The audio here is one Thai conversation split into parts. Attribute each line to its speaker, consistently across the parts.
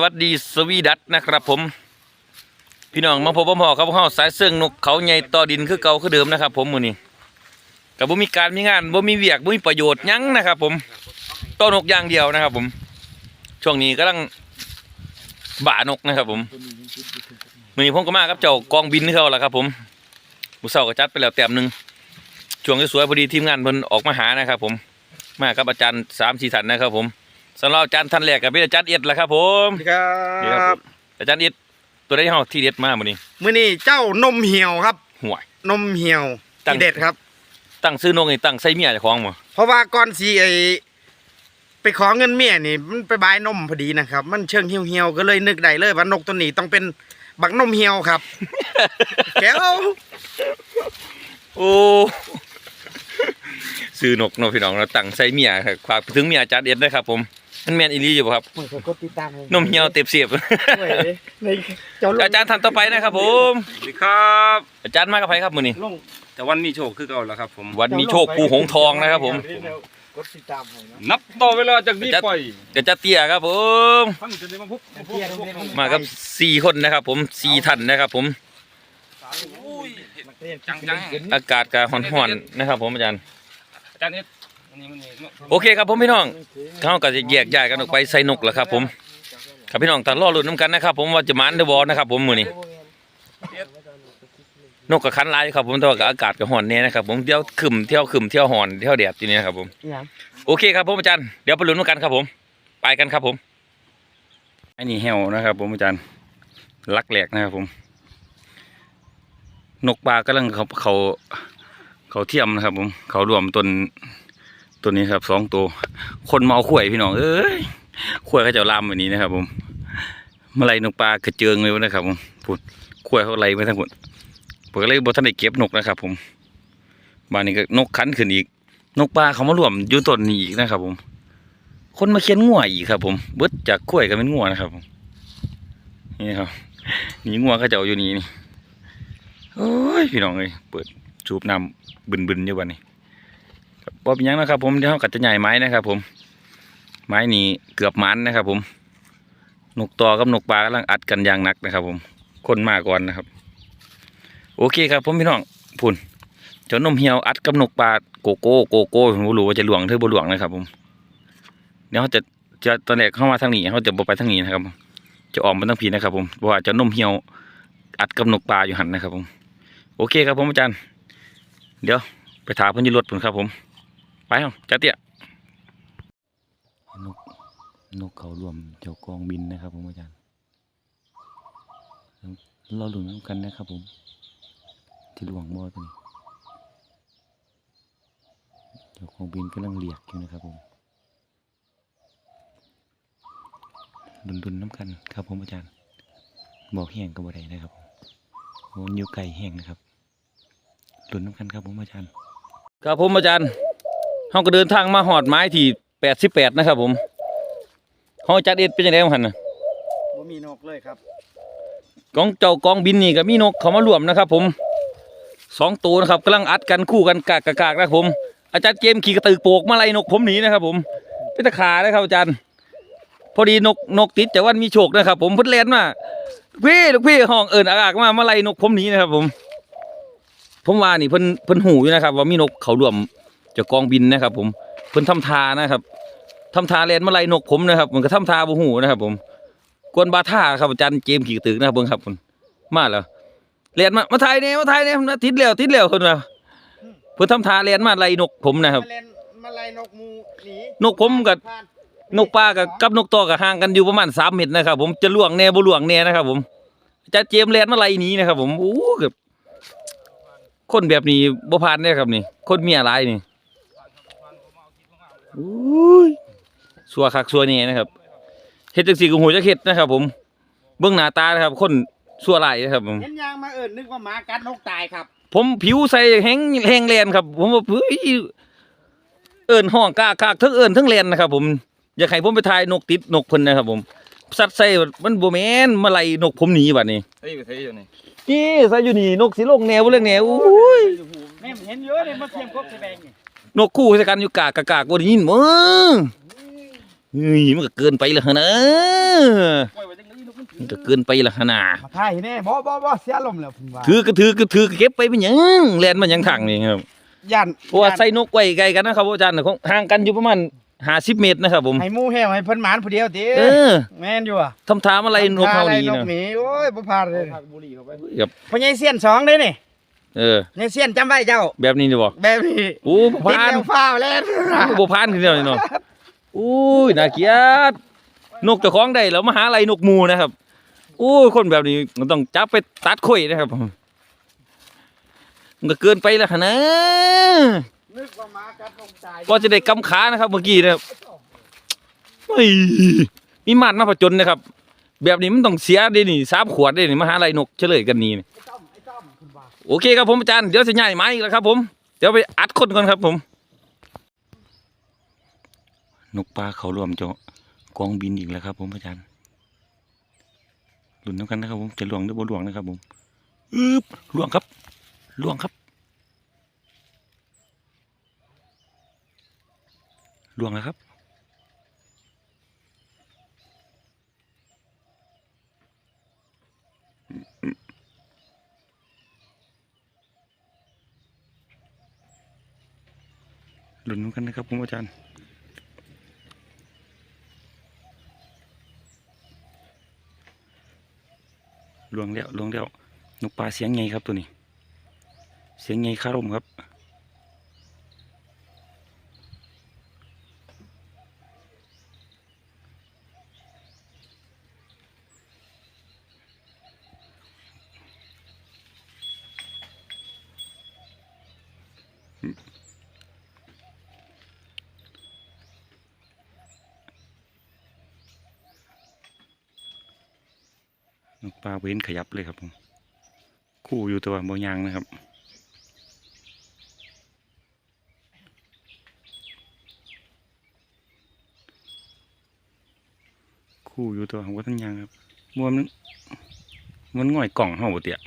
Speaker 1: สวัสดีสวีดัตนะครับผม พี่น้องมาพบพ่อครับพวกเฮาสายเสื่องนกเขาใหญ่ต่อดินคือเก่าคือเดิมนะครับ ผมมือนี้กับบ่มีการมีงานบ่มีเวียกบ่มีประโยชน์ยังนะครับ ผมต่อนกอย่างเดียวนะครับ ผม ช่วงนี้กำลังบ่านกนะครับ ผมมื้อนี้ผมก็มากับเจ้ากองบินเขาแหละครับ ผมมื้อเช้าก็จัดไปแล้วแต้มหนึ่งช่วงสวยพอดีทีมงานเพิ่นออกมาหานะครับ ผมมากับอาจารย์สามสี่ท่านนะครับ ผม สำหรับอาจารย์ท่านแรกกับเป็นอาจารย์เอ็ดแหละครับผม
Speaker 2: ครั
Speaker 1: นี่ครับบอาจารย์เอ็ดตัวได้เฮาที่เด็ดมากมื้อนี้
Speaker 2: มื้อนี้เจ้านมเหี่ยวครับ
Speaker 1: ห่วย
Speaker 2: นมเหี่ยว
Speaker 1: ตั้ง
Speaker 2: ที่เด็ดครับ
Speaker 1: ตั้งซื้อนกนี่ตั้งใส่เมียเจ้าของบ่
Speaker 2: เพราะว่าก่อนสิไอไปขอเงินเมียนี่มันไปบายนมพอดีนะครับ มันเชิงเหี่ยวๆก็เลยนึกได้เลยว่านกตัวนี้ต้องเป็นบักนมเหี่ยวครับ แก้ว
Speaker 1: โอ้ซื้อนกเนาะพี่น้องเราตั้งใส่เมียครับฝากไปถึงเมียอาจารย์เอ็ดนะครับผม มันแม่นอีหลีอยู่บ่ครับ
Speaker 2: มึงก็ติดตาม
Speaker 1: นมเหี่ยวเต็บเสียบ
Speaker 2: ในเจ้าลง
Speaker 1: อาจารย์ท่านต่อไปนะครับผม
Speaker 3: สวัสดีครับ
Speaker 1: อาจารย์มากับไผครับมื้อนี้
Speaker 2: ลง
Speaker 3: แต่วันมีโชคคือเก่าแล้วครับผม
Speaker 1: วันมีโชคภูหงส์ทองนะครับผม
Speaker 2: กดติดตามให้นะ
Speaker 3: นับต่อเวลาจากนี้ไป
Speaker 1: เดี๋ยวจะเตี้ยครับผม
Speaker 3: ฟังจะได้มาพบพบพบพบพบ
Speaker 1: มากับสี่คนนะครับ ผมสี่ท่านนะครับ ผม
Speaker 3: อุ้ย
Speaker 2: นักเรียน
Speaker 3: จังจัง
Speaker 1: อากาศก็ร้อนๆนะครับ ผมอาจารย์
Speaker 3: อาจารย์เอ็ดอันนี้มันนี่
Speaker 1: โอเคครับผมพี่น้องเขาก็จะแยกย้ายกันออกไปใส่นกแล้วครับ ผมครับพี่น้องตารอลุ้นน้ำกันนะครับ ผมว่าจะหมันหรือบอนะครับ ผมมื้อนี้นกกับคันหลายครับผมแต่ว่าก็อากาศก็ร้อนแน่นะครับ ผมเที่ยวขึ้มเที่ยวขึ้มเที่ยวหอนเที่ยวแดดอยู่นี่นะครับผม
Speaker 2: อย่าง
Speaker 1: โอเคครับผมอาจารย์เดี๋ยวไปลุ้นน้ำกันครับ ผม ไปกันครับผมอันนี้แฮวนะครับ ผมอาจารย์ลักแหลกนะครับ ผม นกปลากำลังเขาเขาเขาเทียมนะครับ ผมเขารวมต้น ตัวนี้ครับสองตัว คนเมาข่วยพี่น้องเอ้ยข่วยเขาจะลามแบบนี้นะครับ ผมเมื่อไรนกปลากระเจิงเลยนะครับ ผมพูดข่วยเขาไล่ไปทั้งหมดผมก็เลยบอทันได้เก็บนกนะครับ ผมบ้านนี้ก็นกขันขึ้นอีก นกปลาเขามารวมอยู่ต้นนี้อีกนะครับ ผม คนมาเคียนงัวอีกครับ ผมเบิดจากข่วยก็เป็นงัวนะครับผมนี่ครับนี่งัวเขาจะเจ้าอยู่นี่นี่โอ้ยพี่น้องเอ้ยเปิดสูบน้ำบึนๆอยู่วันนี้ บบ่เป็นยังนะครับผมเดี๋ยวเรากัดจะใหญ่ไม้นะครับ ผม ไม้นี้เกือบมันนะครับ ผมนกต่อกับนกปลากำลังอัดกันอย่างหนักนะครับ ผม คนมาก่อนนะครับ โอเคครับ ผมพี่น้องพุ่นเจ้านมเหี่ยวอัดกับนกปลาโกโก้โกโก้ผมบ่รู้ว่าจะหลวงหรือบ่หลวงนะครับ ผมเดี๋ยวเขาจะจะตอนแรกเข้ามาทางนี้เขาจะบ่ไปทางนี้นะครับ จะออกมาทางพีนะครับ ผมเพราะว่าเจ้านมเหี่ยวอัดกับนกปลาอยู่หันนะครับ ผม โอเคครับผมอาจารย์ เดี๋ยวไปถามเพิ่นยี่รถผมครับผม ไปเอาจ้าเตี้ยนกนกเขารวมเจ้ากองบินนะครับผมอาจารย์เราหลุนกันนะครับผม ที่หลวงบ่อตัวนี้เจ้ากองบินกำลังเลียกอยู่นะครับผมดุนดุนๆน้ำกันครับผมอาจารย์ บอกแห้งก็บ่ได้นะครับผมมันอยู่ไกลแห้งนะครับดุนน้ำกันครับผมอาจารย์ ครับผมอาจารย์ เขาก็เดินทางมาหอดไม้ที่แปดสิบแปดนะครับ ผมเขาจัดเอ็ดเป็นยังไงบ้างหันนะ
Speaker 2: บ่มีนกเลยครับ
Speaker 1: กองเจ้ากองบินนี่ก็มีนกเขามารวมนะครับ ผมสองตัวนะครับกำลังอัดกันคู่กันกากกากากนะครับผม อาจารย์เกมขี่กระตือโปกมาไล่นกผมหนีนะครับ ผมเป็นตะขาเลยครับอาจารย์ พอดีนกนกติดแต่ว่ามีโชคนะครับ ผมเพิ่นเล่นมาพี่ลูกพี่ห้องเอิญอากาศมามาไล่นกผมหนีนะครับ ผม ผมว่านี่เพิ่นเพิ่นหูอยู่นะครับ ว่ามีนกเขารวมเจ้ากองบินนะครับ ผมเพิ่นทำทานะครับทำทาเล่นมาไล่นกผมนะครับมันก็ทำทาบ่หูนะครับ ผมกวนบาท่าครับอาจารย์เกมขี่กระตือนะครับเบิ่งครับผมมาแล้วเรียนมามาถ่ายเนี่ยมาถ่ายเนี่ยนะติดแล้วติดแล้วคนว่าเพิ่นทำทาเรียนมาไล่นกผมนะครับ
Speaker 2: มาเล่นมาไล่นกหมูหนี
Speaker 1: นกผมกับ
Speaker 2: ผ่าน
Speaker 1: นกปลากับกับนกต่อกับห่างกันอยู่ประมาณสามเมตรนะครับ ผมจะล่วงแน่บ่ล่วงแน่นะครับ ผมอาจารย์เจมส์เรียนมาไล่หนี้นะครับ ผมโอ้เกือบคนแบบนี้บ่ผ่านแน่ครับนี่ คนเมียหลายนี่โอ้ยสัวคักสัวนี่นะครับเฮ็ดจังซี่ก็หูจักเฮ็ดนะครับ ผมเบิ่งหน้าตานะครับ คนสัวหลายนะครับผม
Speaker 2: เห็นยางมาเอิญนึกว่าหมากัดนกตายครับ
Speaker 1: ผมผิวใส่แห้งแห้งแลนครับ ผมว่าเฮ้ยเอิญห้องกล้ากากทั้งเอิญทั้งแลนนะครับ ผมอยากให้ผมไปถ่ายนกติดนกเพิ่นนะครับ ผม สัตว์ใส่มันบ่แม่นมาไล่นกผมหนีบัดนี้
Speaker 3: เฮ้ยไปเฮ้ยอยู่นี่
Speaker 1: นี่ใส่อยู่นี่นกสิลงแนวบ่เรื่องแนวอุ้ย
Speaker 2: แม่เห็นเยอะเลยมาเทียมกบแสดงนี่
Speaker 1: นกคู่ใส่กันอยู่กากกากกากบ่ได้ยินมึงเฮ้ยมันก็เกินไปและหั่นนะ
Speaker 3: ปล่อยไว้จังเลยนกมันถือ
Speaker 1: มันก็เกินไปและหั่นน่ะ
Speaker 2: มาถ่ายแน่บ่บ่บ่เสียลมณ์แล้วผมว่า
Speaker 1: ถือก็ถือก็ถือก็เก็บไปเป็นหยังแล่นมันหยังทางนี่ครับ
Speaker 2: ย่าน
Speaker 1: เพราะว่าใส่นกไว้ไกลกันนะครับอาจารย์คงห่างกันอยู่ประมาณ50เมตรนะครับผม
Speaker 2: ให้หมู่แฮวให้เพิ่นหมานผู้เดียวติ
Speaker 1: เออ
Speaker 2: แม่นอยู่อะ
Speaker 1: ทำถามอะไรนกเฮานี่
Speaker 2: น
Speaker 1: นะ
Speaker 2: กหมีโอ้ยบ่พลาดเลย
Speaker 3: ผักบุหรี่เข้าไป
Speaker 1: ครับ
Speaker 2: พ่อใหญ่เสียนสองเด้นี่
Speaker 1: เออ
Speaker 2: ใหญ่เสียนจำไว้เจ้า
Speaker 1: แบบนี้นี่บ่
Speaker 2: แบบนี้
Speaker 1: โอ้บ่
Speaker 2: ติด
Speaker 1: ผ่าน
Speaker 2: แล้วฟ้าวแล้ว
Speaker 1: บ่ผ่านคือเดียวนี่เนาะอุ้ยน่าเกลียดนกเจ้าของได้แล้วมาหาอะไรนกหมู่นะครับโอ้ยคนแบบนี้มันต้องจับไปตัดข่อยนะครับมันก็เกินไปแล้วหั่นนะ
Speaker 2: นึกว่าหมากัดลงตาย
Speaker 1: ก็จะได้กำขานะครับ เมื่อกี้นะครับเฮ้ยมีมาดมาผจญนะครับ แบบนี้มันต้องเสียเด้นี่สามขวดเด้นี่มาหาอะไรนกเฉลยกันนี่ โอเคครับผมอาจารย์เดี๋ยวจะย้ายไม้อีกแล้วครับ ผม เดี๋ยวไปอัดคนก่อนครับ ผม นกปลาเขารวมจะกองบินอีกแล้วครับ ผมอาจารย์หลุนน้ำกันนะครับ ผมจะหลวงหรือบ่หลวงนะครับ ผมอึบหลวงครับหลวงครับหลวงแล้วครับ ลุ้นกันนะครับผมอาจารย์ลวงแล้วลวงแล้วนกปลาเสียงไงครับตัวนี้ เสียงไงคารมครับ นกปลาเว้นขยับเลยครับผมคู่อยู่ตัวบางยางนะครับคู่อยู่ตัวของวัฒนยางครับมวนมันมันง่อยกล่องห่าบ่เตีย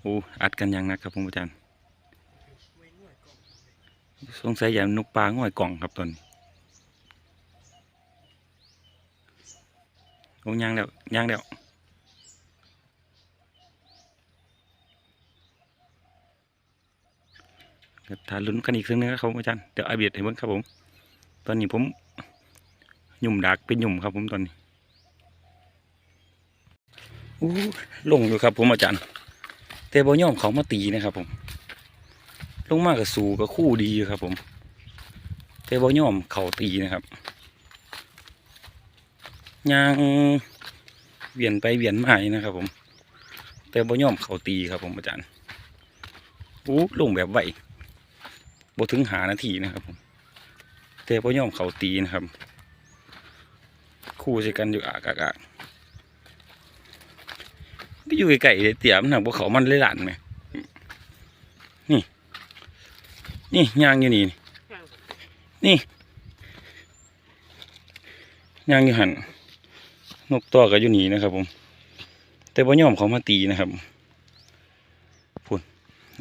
Speaker 1: โอ้อัดกันยังนักครับผมอาจารย์ สงสัยอย่างนกปลาง่อยกล่องครับตอนนี้โอ้ยางแล้วยางแล้วเดี๋ยวทานลุ้นกันอีกครั้งนึงครับอาจารย์เดี๋ยวอาเบียดให้เบิ่งครับผม ตอนนี้ผมหยุ่มดักเป็นหยุ่มครับผมตอนนี้อู้ลงอยู่ครับผมอาจารย์แต่บ่ยอมเขามาตีนะครับผม ลงมากกับสู่กับคู่ดีครับผม แต่บ่ย่อมเข่าตีนะครับยางเวียนไปเวียนมาอยู่นะครับ ผม แต่บ่ย่อมเข่าตีครับผมอาจารย์อู้ลงแบบไหวบ่ถึงหานาทีนะครับผมแต่บ่ย่อมเข่าตีนะครับ คู่ใส่กันอยู่อากอากอากก็อยู่ไกลๆเลยเตี่ยมนนะบ่เขามันเลยหลานไหมนี่ นี่ยางอยู่นี่ นี่ยางอยู่หันนกตัวก็อยู่นี่นะครับ ผม แต่บ่ยอมเขามาตีนะครับพุ่น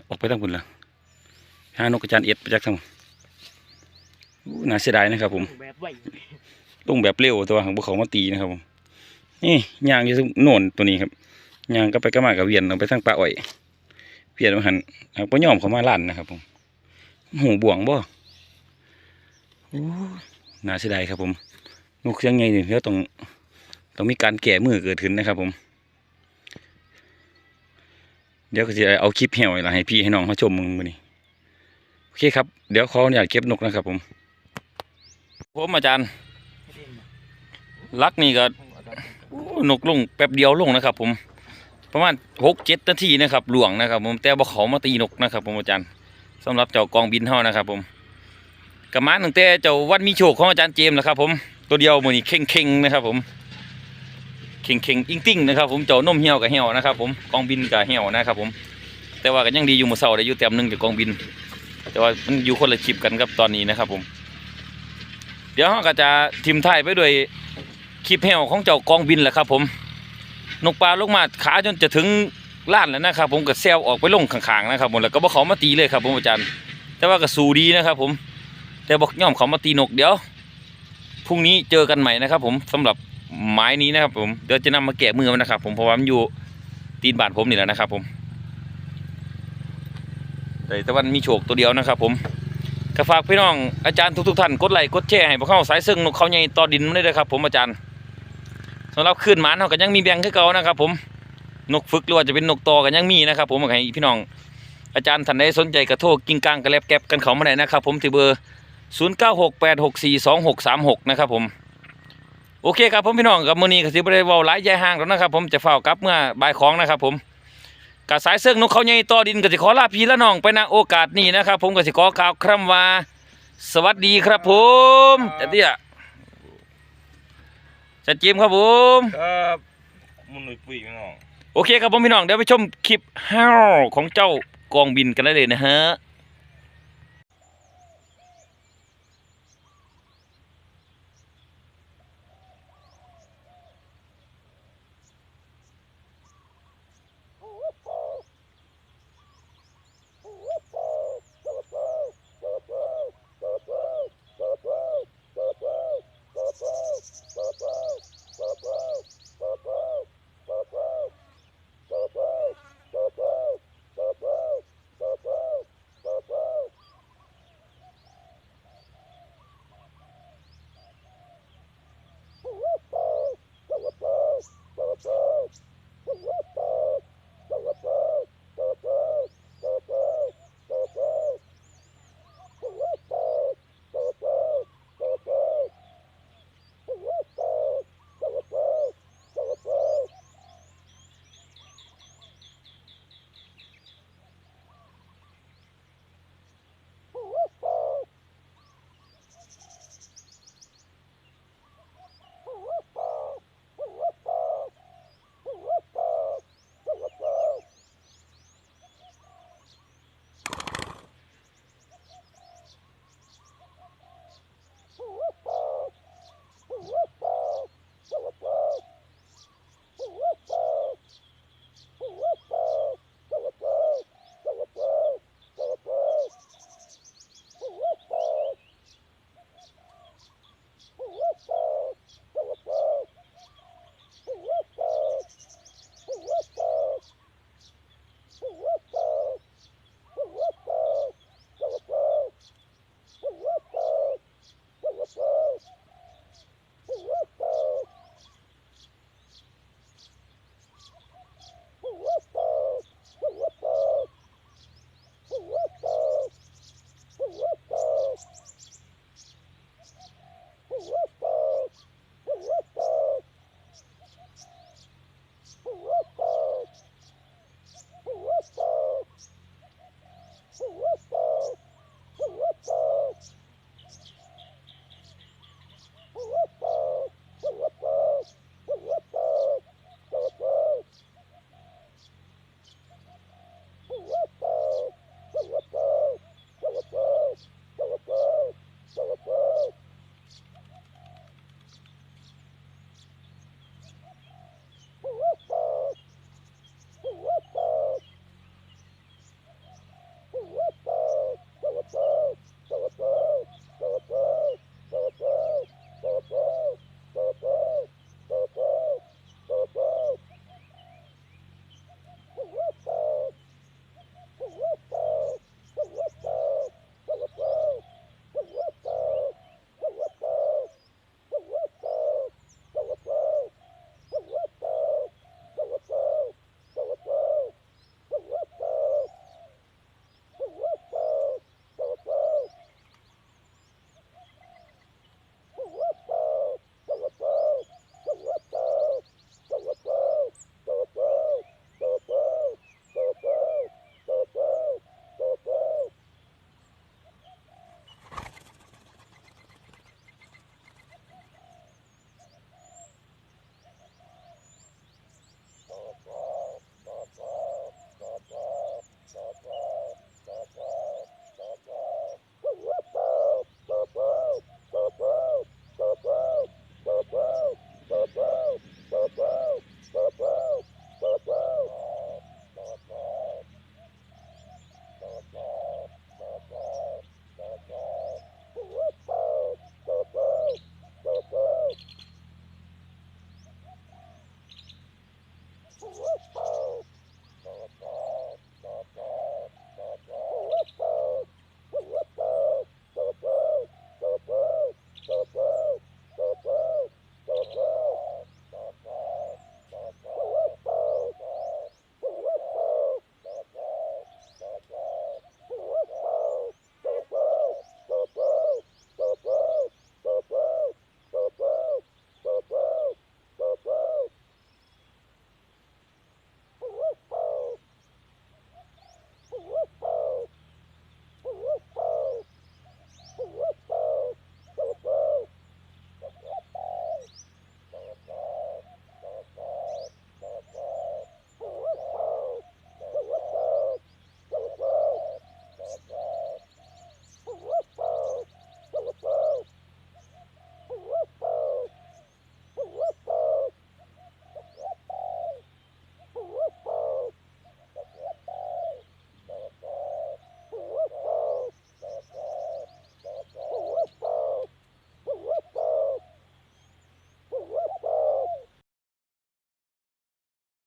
Speaker 1: ออกไปทางพุ่นละหานกกระจานเอ็ดไปจากทางน่าเสียดายนะครับ ผมลงแบบเร็วตัวของพวกเขามาตีนะครับ ผมนี่ยางอยู่โน่นตัวนี้ครับยางก็ไปก็มากับเวียนเอาไปทางปลาอ้อยเวียนมาหันเอาบ่ยอมเขามาลั่นนะครับ ผม หูบ่วงบ่โอ้น่าเสียดายครับผมนกเสียงไงนี่เดี๋ยวต้องต้องมีการแก่มือเกิดขึ้นนะครับ ผม เดี๋ยวก็จะเอาคลิปแหวล่ะให้พี่ให้น้องเขาชมมึงมือนี้โอเคครับ เดี๋ยวเขออนุญาตเก็บนกนะครับ ผมผมอาจารย์ลักนี่ก็นกลงแป๊บเดียวลงนะครับ ผม ประมาณหกเจ็ดนาทีนะครับหลวงนะครับ ผมแต่บ่เขามาตีนกนะครับ ผมอาจารย์ สำหรับเจ้ากองบินเฮานะครับ ผมกระมาตั้งแต่เจ้าวันมีโชคของอาจารย์เจมส์นะครับ ผมตัวเดียวมือนี้เข่งเข่งนะครับ ผมเข่งเข่งอิงติ้งนะครับ ผมเจ้านมเหี่ยวกับเหี่ยวนะครับ ผมกองบินกับเหี่ยวนะครับ ผม แต่ว่าก็ยังดีอยู่มือเสาได้อยู่เต็มหนึ่งจากกองบิน แต่ว่ามันอยู่คนละชิปกันครับตอนนี้นะครับ ผม เดี๋ยวเราก็จะทิมไทยไปด้วยคลิปเหี่ยวของเจ้ากองบินแหละครับ ผมนกปลาลูกมาขาจนจะถึง ล้านแล้วนะครับ ผมก็แซวออกไปลงข้างๆนะครับผมแล้วก็บ่เขามาตีเลยครับ ผมอาจารย์ แต่ว่าก็สู้ดีนะครับ ผม แต่บอกย่อมเขามาตีนกเดี๋ยวพรุ่งนี้เจอกันใหม่นะครับ ผมสำหรับไม้นี้นะครับ ผมเดี๋ยวจะนำมาแกะมือมันนะครับ ผมเพราะว่ามันอยู่ตีนบานผมนี่แหละนะครับ ผมแต่ตะวันมีโชคตัวเดียวนะครับ ผมก็ฝากพี่น้องอาจารย์ทุกๆท่านกดไลค์กดแชร์ให้พวกเขาสายซึ่งนกเขาใหญ่ต่อดินมาเลยครับ ผมอาจารย์สำหรับขึ้นหมานเขาก็ยังมีแบงคือเก่านะครับ ผม นกฝึกหรือว่าจะเป็นนกตอกันยังมีนะครับ ผมให้พี่น้องอาจารย์ท่านใดสนใจกระโทรกิ้งกลางกระแลบแก็บกันเขามาได้นะครับ ผมที่เบอร์ 0968642636 นะครับผมโอเคครับผมพี่น้องกับมื้อนี้ก็สิบ่ได้เว้าหลายยายห่างแล้วนะครับ ผมจะเฝ้ากลับเมื่อบ่ายของนะครับ ผมกะสายเสื้อนกเขาใหญ่ต่อดินก็สิขอลาพี่และน้องไปณโอกาสนี้นะครับ ผมก็สิขอกล่าวคำว่า สวัสดีครับ ผมจัดเตี้ยจัดเจมครับผม
Speaker 3: ครับ มันหนุ่ยปุ๋ยพี่น้อง
Speaker 1: โอเคครับผมพี่น้องเดี๋ยวไปชมคลิปห้าวของเจ้ากองบินกันได้เลยนะฮะ